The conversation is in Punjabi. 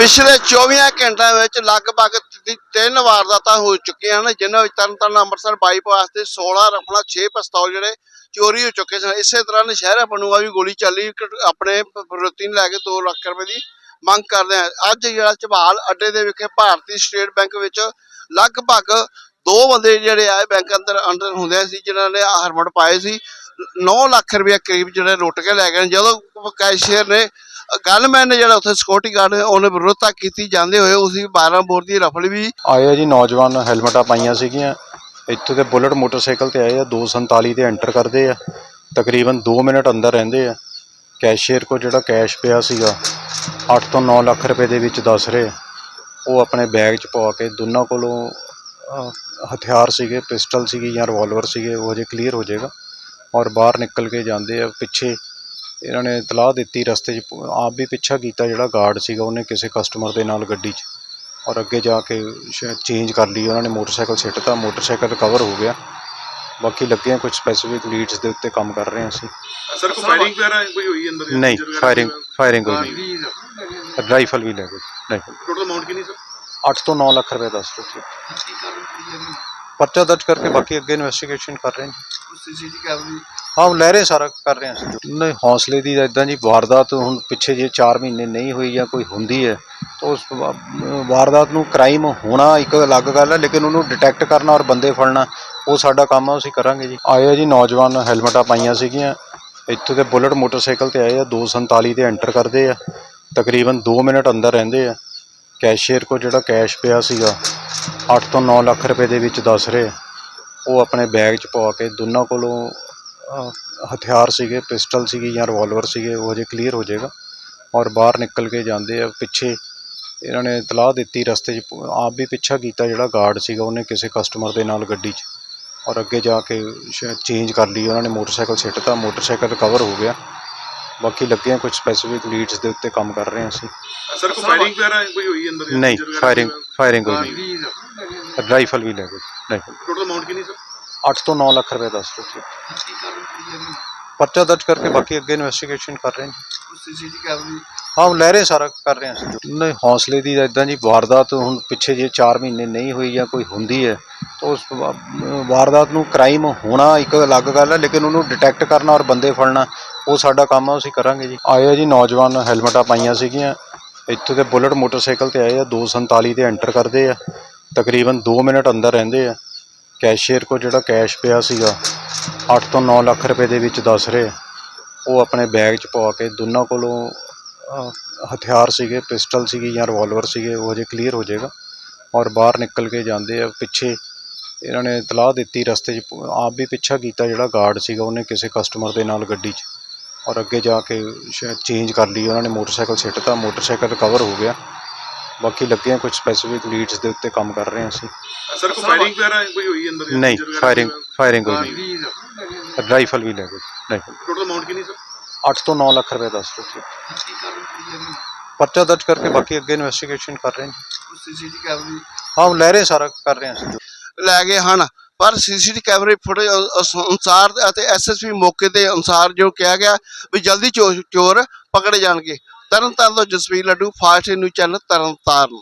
ਪਿਛਲੇ 24 ਘੰਟਿਆਂ ਵਿੱਚ ਲਗਭਗ ਤਿੰਨ ਵਾਰਦਾਤਾਂ ਹੋ ਚੁੱਕੀਆਂ ਹਨ, ਜਿਨ੍ਹਾਂ ਵਿੱਚ ਤਰਨਤਾਰਨ, ਅੰਮ੍ਰਿਤਸਰ ਬਾਈਪਾਸ ਤੇ 16 ਰਫਲਾ 6 ਪਿਸਤੌਲ ਜਿਹੜੇ ਚੋਰੀ ਹੋ ਚੁੱਕੇ ਸਨ। ਇਸੇ ਤਰ੍ਹਾਂ ਨਸ਼ਹਿਰਾ ਬਣੂਆ ਵੀ ਗੋਲੀ ਚੱਲੀ ਆਪਣੇ ਪ੍ਰਵೃત્ਤੀ ਨੂੰ ਲੈ ਕੇ 2 ਲੱਖ ਰੁਪਏ ਦੀ ਮੰਗ ਕਰਦੇ ਆ। ਅੱਜ ਜਿਹੜਾ ਝਬਾਲ ਅੱਡੇ ਦੇ ਵਿਖੇ ਭਾਰਤੀ ਸਟੇਟ ਬੈਂਕ ਵਿੱਚ ਲਗਭਗ ਦੋ ਬੰਦੇ ਜਿਹੜੇ ਆ ਬੈਂਕ ਅੰਦਰ ਅੰਦਰ ਹੁੰਦੇ ਸੀ, ਜਿਨ੍ਹਾਂ ਨੇ ਹਰਮਟ ਪਾਏ ਸੀ। 9 ਲੱਖ ਰੁਪਏ ਕਰੀਬ ਜਿਹੜੇ ਲੁੱਟ ਕੇ ਲੈ ਗਏ ਜਦੋਂ ਕੈਸ਼ੀਅਰ ਨੇ ਗਨਮੈਨ ਨੇ ਜਿਹੜਾ ਉੱਥੇ ਸਿਕਿਉਰਿਟੀ ਗਾਰਡ ਉਹਨੇ ਵਿਰੋਧਤਾ ਕੀਤੀ, ਜਾਂਦੇ ਹੋਏ ਉਸੇ 12 ਬੋਰ ਦੀ ਰਫਲ ਵੀ ਆਏ ਆ ਜੀ, ਨੌਜਵਾਨ ਹੈਲਮਟਾਂ ਪਾਈਆਂ ਸੀਗੀਆਂ। ਇੱਥੇ ਤੇ ਬੁਲਟ ਮੋਟਰਸਾਈਕਲ ਤੇ ਆਏ ਆ 247 ਤੇ ਐਂਟਰ ਕਰਦੇ ਆ। ਤਕਰੀਬਨ 2 ਮਿੰਟ ਅੰਦਰ ਰਹਿੰਦੇ ਆ। ਕੈਸ਼ੀਅਰ ਕੋ ਜਿਹੜਾ ਕੈਸ਼ ਪਿਆ ਸੀਗਾ 8 ਤੋਂ 9 ਲੱਖ ਰੁਪਏ ਦੇ ਵਿੱਚ ਦੱਸ ਰਹੇ ਉਹ ਆਪਣੇ ਬੈਗ 'ਚ ਪਾ ਕੇ ਦੋਨਾਂ ਕੋਲੋਂ ਹਥਿਆਰ ਸੀਗੇ, ਪਿਸਟਲ ਸੀਗੀ ਜਾਂ ਰਿਵਾਲਵਰ ਸੀਗੇ, ਉਹ ਜੇ ਕਲੀਅਰ ਹੋ ਜਾਏਗਾ। ਔਰ ਬਾਹਰ ਨਿਕਲ ਕੇ ਜਾਂਦੇ ਆ, ਪਿੱਛੇ ਇਹਨਾਂ ਨੇ ਇਤਲਾਹ ਦਿੱਤੀ ਰਸਤੇ 'ਚ ਆਪ ਵੀ ਪਿੱਛਾ ਕੀਤਾ ਜਿਹੜਾ ਗਾਰਡ ਸੀਗਾ ਉਹਨੇ ਕਿਸੇ ਕਸਟਮਰ ਦੇ ਨਾਲ ਗੱਡੀ 'ਚ ਔਰ ਅੱਗੇ ਜਾ ਕੇ ਚੇਂਜ ਕਰ ਲਈ ਉਹਨਾਂ ਨੇ ਮੋਟਰਸਾਈਕਲ ਸਿੱਟਤਾ ਮੋਟਰਸਾਈਕਲ ਰਿਕਵਰ ਹੋ ਗਿਆ। ਬਾਕੀ ਲੱਗੇ ਆ ਕੁਝ ਸਪੈਸੀਫਿਕ ਲੀਡਸ ਦੇ ਉੱਤੇ ਕੰਮ ਕਰ ਰਹੇ ਹਾਂ ਅਸੀਂ। ਸਰ ਕੋਈ ਫਾਇਰਿੰਗ ਵਗੈਰਾ ਕੋਈ ਹੋਈ ਅੰਦਰ ਨਹੀਂ ਫਾਇਰਿੰਗ ਫਾਇਰਿੰਗ ਕੋਈ ਨਹੀਂ। ਰਾਈਫਲ ਵੀ ਲੈ ਗਏ। ਰਾਈਫਲ ਟੋਟਲ ਅਮਾਉਂਟ ਕਿੰਨੀ ਸਰ 8 ਤੋਂ 9 ਲੱਖ ਰੁਪਏ ਦੱਸ ਰਹੇ ਸੀ ਪਰਚਾ ਦਰਜ ਕਰਕੇ ਬਾਕੀ ਅੱਗੇ ਇਨਵੈਸਟੀਗੇਸ਼ਨ ਕਰ ਰਹੇ ਹਾਂ ਸੀਸੀਟੀ ਕੈਮਰੇ ਹਾਂ, ਉਹ ਲੈ ਰਹੇ ਸਾਰਾ ਕਰ ਰਹੇ ਹਾਂ ਨਹੀਂ, ਹੌਸਲੇ ਦੀ ਇਦਾਂ ਜੀ ਵਾਰਦਾਤ ਹੁਣ ਪਿੱਛੇ ਜੇ 4 ਮਹੀਨੇ ਨਹੀਂ ਹੋਈ ਜਾਂ ਕੋਈ ਹੁੰਦੀ ਹੈ, ਤਾਂ ਉਸ ਵਾ- ਵਾਰਦਾਤ ਨੂੰ ਕ੍ਰਾਈਮ ਹੋਣਾ ਇੱਕ ਅਲੱਗ ਗੱਲ ਹੈ, ਲੇਕਿਨ ਉਹਨੂੰ ਡਿਟੈਕਟ ਕਰਨਾ ਔਰ ਬੰਦੇ ਫੜਨਾ, ਉਹ ਸਾਡਾ ਕੰਮ ਆ ਅਸੀਂ ਕਰਾਂਗੇ ਜੀ। ਆਏ ਆ ਜੀ, ਨੌਜਵਾਨ ਹੈਲਮਟਾਂ ਪਾਈਆਂ ਸੀਗੀਆਂ, ਇੱਥੇ ਤੇ ਬੁਲਟ ਮੋਟਰਸਾਈਕਲ ਤੇ ਆਏ ਆ 247 ਤੇ ਐਂਟਰ ਕਰਦੇ ਆ, ਤਕਰੀਬਨ 2 ਮਿੰਟ ਅੰਦਰ ਰਹਿੰਦੇ ਆ। ਕੈਸ਼ੀਅਰ ਕੋ ਜਿਹੜਾ ਕੈਸ਼ ਪਿਆ ਸੀਗਾ 8 ਤੋਂ 9 ਲੱਖ ਰੁਪਏ ਦੇ ਵਿੱਚ ਦੱਸ ਰਹੇ ਉਹ ਆਪਣੇ ਬੈਗ 'ਚ ਪਾ ਕੇ ਦੋਨਾਂ ਕੋਲੋਂ ਹਥਿਆਰ ਸੀਗੇ ਪਿਸਟਲ ਸੀਗੀ ਜਾਂ ਰਿਵਾਲਵਰ ਸੀਗੇ ਉਹ ਜੇ ਕਲੀਅਰ ਹੋ ਜਾਏਗਾ। ਔਰ ਬਾਹਰ ਨਿਕਲ ਕੇ ਜਾਂਦੇ ਆ ਪਿੱਛੇ ਇਹਨਾਂ ਨੇ ਇਤਲਾਹ ਦਿੱਤੀ ਰਸਤੇ 'ਚ ਆਪ ਵੀ ਪਿੱਛਾ ਕੀਤਾ ਜਿਹੜਾ ਗਾਰਡ ਸੀਗਾ ਉਹਨੇ ਕਿਸੇ ਕਸਟਮਰ ਦੇ ਨਾਲ ਗੱਡੀ 'ਚ। ਔਰ ਅੱਗੇ ਜਾ ਕੇ ਚੇਂਜ ਕਰ ਲਈ ਉਹਨਾਂ ਨੇ ਮੋਟਰਸਾਈਕਲ ਸਿੱਟਤਾ ਮੋਟਰਸਾਈਕਲ ਰਿਕਵਰ ਹੋ ਗਿਆ। ਬਾਕੀ ਲੱਗੇ ਆ ਕੁਝ ਸਪੈਸੀਫਿਕ ਲੀਡਸ ਦੇ ਉੱਤੇ ਕੰਮ ਕਰ ਰਹੇ ਹਾਂ ਅਸੀਂ। ਸਰ ਕੋਈ ਫਾਇਰਿੰਗ ਵਗੈਰਾ ਕੋਈ ਹੋਈ ਅੰਦਰ ਨਹੀਂ ਫਾਇਰਿੰਗ ਫਾਇਰਿੰਗ ਕੋਈ? ਨਹੀਂ। ਰਾਈਫਲ ਵੀ ਲੈ ਗਏ। ਰਾਈਫਲ ਟੋਟਲ ਅਮਾਉਂਟ ਕਿੰਨੀ ਸਰ 8 ਤੋਂ 9 ਲੱਖ ਰੁਪਏ ਦੱਸ ਰਹੇ ਸੀ ਪਰਚਾ ਦਰਜ ਕਰਕੇ ਬਾਕੀ ਅੱਗੇ ਇਨਵੈਸਟੀਗੇਸ਼ਨ ਕਰ ਰਹੇ ਹਾਂ ਸੀਸੀਟੀ ਕੈਮਰੇ ਹਾਂ ਲੈ ਰਹੇ ਸਾਰਾ ਕਰ ਰਹੇ ਹਾਂ ਨਹੀਂ ਹੌਸਲੇ ਦੀ ਇਦਾਂ ਜੀ ਵਾਰਦਾਤ ਹੁਣ ਪਿੱਛੇ ਜੇ 4 ਮਹੀਨੇ ਨਹੀਂ ਹੋਈ ਜਾਂ ਕੋਈ ਹੁੰਦੀ ਹੈ ਤਾਂ ਉਸ ਵਾਰਦਾਤ ਨੂੰ ਕ੍ਰਾਈਮ ਹੋਣਾ ਇੱਕ ਅਲੱਗ ਗੱਲ ਹੈ ਲੇਕਿਨ ਉਹਨੂੰ ਡਿਟੈਕਟ ਕਰਨਾ ਔਰ ਬੰਦੇ ਫੜਨਾ ਉਹ ਸਾਡਾ ਕੰਮ ਆ ਅਸੀਂ ਕਰਾਂਗੇ ਜੀ। ਆਏ ਆ ਜੀ ਨੌਜਵਾਨ ਹੈਲਮਟਾਂ ਪਾਈਆਂ ਸੀਗੀਆਂ। ਇੱਥੇ ਤੇ ਬੁਲਟ ਮੋਟਰਸਾਈਕਲ ਤੇ ਆਏ ਆ 247 ਤੇ ਐਂਟਰ ਕਰਦੇ ਆ। ਤਕਰੀਬਨ 2 ਮਿੰਟ ਅੰਦਰ ਰਹਿੰਦੇ ਆ। ਕੈਸ਼ੀਅਰ ਕੋ ਜਿਹੜਾ ਕੈਸ਼ ਪਿਆ ਸੀਗਾ 8 ਤੋਂ 9 ਲੱਖ ਰੁਪਏ ਦੇ ਵਿੱਚ ਦੱਸ ਰਹੇ ਉਹ ਆਪਣੇ ਬੈਗ 'ਚ ਪਾ ਕੇ ਦੋਨਾਂ ਕੋਲੋਂ ਹਥਿਆਰ ਸੀਗੇ, ਪਿਸਟਲ ਸੀਗੀ ਜਾਂ ਰਿਵਾਲਵਰ ਸੀਗੇ, ਉਹ ਜੇ ਕਲੀਅਰ ਹੋ ਜਾਏਗਾ। ਔਰ ਬਾਹਰ ਨਿਕਲ ਕੇ ਜਾਂਦੇ ਆ, ਪਿੱਛੇ ਇਹਨਾਂ ਨੇ ਇਤਲਾਹ ਦਿੱਤੀ ਰਸਤੇ 'ਚ, ਆਪ ਵੀ ਪਿੱਛਾ ਕੀਤਾ ਜਿਹੜਾ ਗਾਰਡ ਸੀਗਾ, ਉਹਨੇ ਕਿਸੇ ਕਸਟਮਰ ਦੇ ਨਾਲ ਗੱਡੀ 'ਚ। ਔਰ ਅੱਗੇ ਜਾ ਕੇ ਚੇਂਜ ਕਰ ਲਈ, ਉਹਨਾਂ ਨੇ ਮੋਟਰਸਾਈਕਲ ਸਿੱਟਤਾ ਮੋਟਰਸਾਈਕਲ ਰਿਕਵਰ ਹੋ ਗਿਆ। ਬਾਕੀ ਲੱਗੇ ਆ ਕੁਝ ਸਪੈਸੀਫਿਕ ਲੀਡਸ ਦੇ ਉੱਤੇ ਕੰਮ ਕਰ ਰਹੇ ਹਾਂ ਅਸੀਂ। ਸਰ ਕੋਈ ਫਾਇਰਿੰਗ ਵਗੈਰਾ ਕੋਈ ਹੋਈ ਅੰਦਰ ਨਹੀਂ ਫਾਇਰਿੰਗ ਫਾਇਰਿੰਗ ਕੋਈ ਨਹੀਂ। ਰਾਈਫਲ ਵੀ ਲੈ ਗਏ। ਰਾਈਫਲ ਟੋਟਲ ਅਮਾਉਂਟ ਕਿੰਨੀ ਸਰ? 8 ਤੋਂ 9 ਲੱਖ ਰੁਪਏ ਦੱਸ ਰਹੇ ਸੀ। ਪਰਚਾ ਦਰਜ ਕਰਕੇ ਬਾਕੀ ਅੱਗੇ ਇਨਵੈਸਟੀਗੇਸ਼ਨ ਕਰ ਰਹੇ ਹਾਂ ਸੀਸੀਟੀ ਕੈਮਰੇ ਹਾਂ ਲੈ ਰਹੇ ਸਾਰਾ ਕਰ ਰਹੇ ਹਾਂ ਲੈ ਗਏ ਹਨ ਪਰ ਸੀਸੀਟੀ ਕੈਮਰੇ ਫੁਟੇਜ ਅਨੁਸਾਰ ਅਤੇ ਐਸਐਸਪੀ ਮੌਕੇ ਤੇ ਅਨੁਸਾਰ ਜੋ ਕਿਹਾ ਗਿਆ ਵੀ ਜਲਦੀ ਚੋਰ ਪਕੜੇ ਜਾਣਗੇ। ਤਰਨਤਾਰਨ ਤੋਂ Jasvir Laddu fast news channel Tarn Taran.